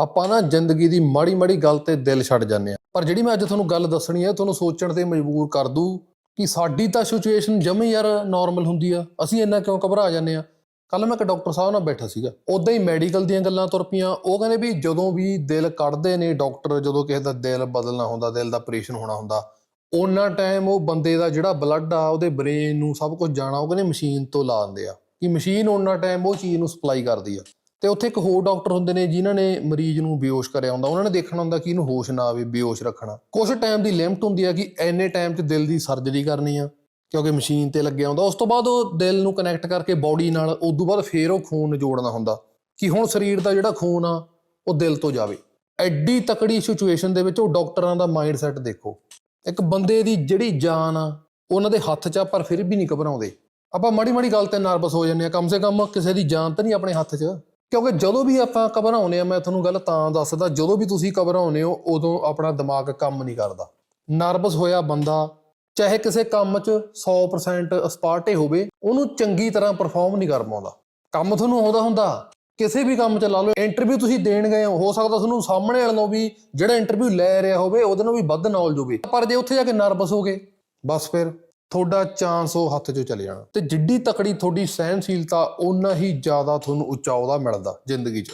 ਆਪਾਂ ਨਾ ਜ਼ਿੰਦਗੀ ਦੀ ਮਾੜੀ ਮਾੜੀ ਗੱਲ ਤੇ ਦਿਲ ਛੱਡ ਜਾਂਦੇ ਆ ਪਰ ਜਿਹੜੀ ਮੈਂ ਅੱਜ ਤੁਹਾਨੂੰ ਗੱਲ ਦੱਸਣੀ ਹੈ, ਤੁਹਾਨੂੰ ਸੋਚਣ ਤੇ ਮਜਬੂਰ ਕਰ ਦੂ ਕਿ ਸਾਡੀ ਤਾਂ ਸਿਚੁਏਸ਼ਨ ਜਮੇ ਯਾਰ ਨਾਰਮਲ ਹੁੰਦੀ ਆ। ਅਸੀਂ ਇੰਨਾ ਕਿਉਂ ਘਬਰਾ ਜਾਂਦੇ ਆ ਕੱਲ ਮੈਂ ਇੱਕ ਡਾਕਟਰ ਸਾਹਿਬ ਨਾਲ ਬੈਠਾ ਸੀਗਾ। ਉਦਾਂ ਹੀ ਮੈਡੀਕਲ ਦੀਆਂ ਗੱਲਾਂ ਤੁਰ ਪਈਆਂ। ਉਹ ਕਹਿੰਦੇ ਵੀ ਜਦੋਂ ਵੀ ਦਿਲ ਕੱਢਦੇ ਨੇ ਡਾਕਟਰ, ਜਦੋਂ ਕਿਸੇ ਦਾ ਦਿਲ ਬਦਲਣਾ ਹੁੰਦਾ, ਦਿਲ ਦਾ ਆਪਰੇਸ਼ਨ ਹੋਣਾ ਹੁੰਦਾ ਉਹਨਾਂ ਟਾਈਮ ਉਹ ਬੰਦੇ ਦਾ ਜਿਹੜਾ ਬਲੱਡ ਆ, ਉਹਦੇ ਬ੍ਰੇਨ ਨੂੰ ਸਭ ਕੁਝ ਜਾਣਾ, ਉਹ ਕਹਿੰਦੇ ਮਸ਼ੀਨ ਤੋਂ ਲਾ ਦਿੰਦੇ ਆ। ਕਿ ਮਸ਼ੀਨ ਉਹਨਾਂ ਟਾਈਮ ਉਹ ਚੀਜ਼ ਨੂੰ ਸਪਲਾਈ ਕਰਦੀ ਆ। ਤੇ ਉੱਥੇ ਇੱਕ ਹੋਰ ਡਾਕਟਰ ਹੁੰਦੇ ਨੇ ਜਿਨ੍ਹਾਂ ਨੇ ਮਰੀਜ਼ ਨੂੰ ਬੇਹੋਸ਼ ਕਰਿਆ ਹੁੰਦਾ। ਉਹਨਾਂ ਨੇ ਦੇਖਣਾ ਹੁੰਦਾ ਕਿ ਇਹਨੂੰ ਹੋਸ਼ ਨਾ ਆਵੇ, ਬੇਹੋਸ਼ ਰੱਖਣਾ। ਕੁਝ ਟਾਈਮ ਦੀ ਲਿਮਟ ਹੁੰਦੀ ਆ ਕਿ ਐਨੇ ਟਾਈਮ 'ਚ ਦਿਲ ਦੀ ਸਰਜਰੀ ਕਰਨੀ ਆ, ਕਿਉਂਕਿ ਮਸ਼ੀਨ ਤੇ ਲੱਗਿਆ ਹੁੰਦਾ। ਉਸ ਤੋਂ ਬਾਅਦ ਉਹ ਦਿਲ ਨੂੰ ਕਨੈਕਟ ਕਰਕੇ ਬਾਡੀ ਨਾਲ ਉਸ ਤੋਂ ਬਾਅਦ ਫੇਰ ਉਹ ਖੂਨ ਜੋੜਨਾ ਹੁੰਦਾ ਕਿ ਹੁਣ ਸਰੀਰ ਦਾ ਜਿਹੜਾ ਖੂਨ ਆ, ਉਹ ਦਿਲ ਤੋਂ ਜਾਵੇ। ਐਡੀ ਤਕੜੀ ਸਿਚੁਏਸ਼ਨ ਦੇ ਵਿੱਚ ਉਹ ਡਾਕਟਰਾਂ ਦਾ ਮਾਈਂਡਸੈਟ ਦੇਖੋ। ਇੱਕ ਬੰਦੇ ਦੀ ਜਿਹੜੀ ਜਾਨ ਆ, ਉਹਨਾਂ ਦੇ ਹੱਥ 'ਚ ਆ, ਪਰ ਫਿਰ ਵੀ ਨਹੀਂ ਘਬਰਾਉਂਦੇ। ਆਪਾਂ ਮਾੜੀ ਮਾੜੀ ਗੱਲ ਤੇ ਨਰਵਸ ਹੋ ਜਾਂਦੇ ਆ। ਕਮ ਸੇ ਕਮ ਕਿਸੇ ਦੀ ਜਾਨ ਤਾਂ ਨਹੀਂ ਆਪਣੇ ਹੱਥ 'ਚ। ਕਿਉਂਕਿ ਜਦੋਂ ਵੀ ਆਪਾਂ ਘਬਰਾਉਂਦੇ ਆ ਮੈਂ ਤੁਹਾਨੂੰ ਗੱਲ ਤਾਂ ਦੱਸਦਾ, ਜਦੋਂ ਵੀ ਤੁਸੀਂ ਘਬਰਾਉਂਦੇ ਹੋ, ਉਦੋਂ ਆਪਣਾ ਦਿਮਾਗ ਕੰਮ ਨਹੀਂ ਕਰਦਾ। ਨਰਵਸ ਹੋਇਆ ਬੰਦਾ, ਚਾਹੇ ਕਿਸੇ ਕੰਮ 'ਚ 100% ਅਸਪਾਰਟੇ ਹੋਵੇ, ਉਹਨੂੰ ਚੰਗੀ ਤਰ੍ਹਾਂ ਪਰਫਾਰਮ ਨਹੀਂ ਕਰ ਪਾਉਂਦਾ। ਕੰਮ ਤੁਹਾਨੂੰ ਆਉਂਦਾ ਹੁੰਦਾ, ਕਿਸੇ ਵੀ ਕੰਮ 'ਚ ਲਾ ਲਓ ਇੰਟਰਵਿਊ ਤੁਸੀਂ ਦੇਣ ਗਏ ਹੋ ਹੋ ਸਕਦਾ ਤੁਹਾਨੂੰ ਸਾਹਮਣੇ ਵਾਲੇ ਨੂੰ ਵੀ ਜਿਹੜਾ ਇੰਟਰਵਿਊ ਲੈ ਰਿਹਾ ਹੋਵੇ, ਉਹਦੇ ਨਾਲ ਵੀ ਵੱਧ ਨੌਲੇਜ ਹੋਵੇ। ਪਰ ਜੇ ਉੱਥੇ ਜਾ ਕੇ ਨਰਵਸ ਹੋ ਗਏ, ਬਸ ਫਿਰ। ਤੁਹਾਡਾ ਚਾਂਸ ਉਹ ਹੱਥ 'ਚੋਂ ਚਲੇ ਜਾਣਾ ਤੇ ਜਿੱਡੀ ਤਕੜੀ ਤੁਹਾਡੀ ਸਹਿਨਸ਼ੀਲਤਾ ਓਨਾ ਹੀ ਜ਼ਿਆਦਾ ਤੁਹਾਨੂੰ ਉੱਚਾ ਉਹਦਾ ਮਿਲਦਾ ਜ਼ਿੰਦਗੀ 'ਚ।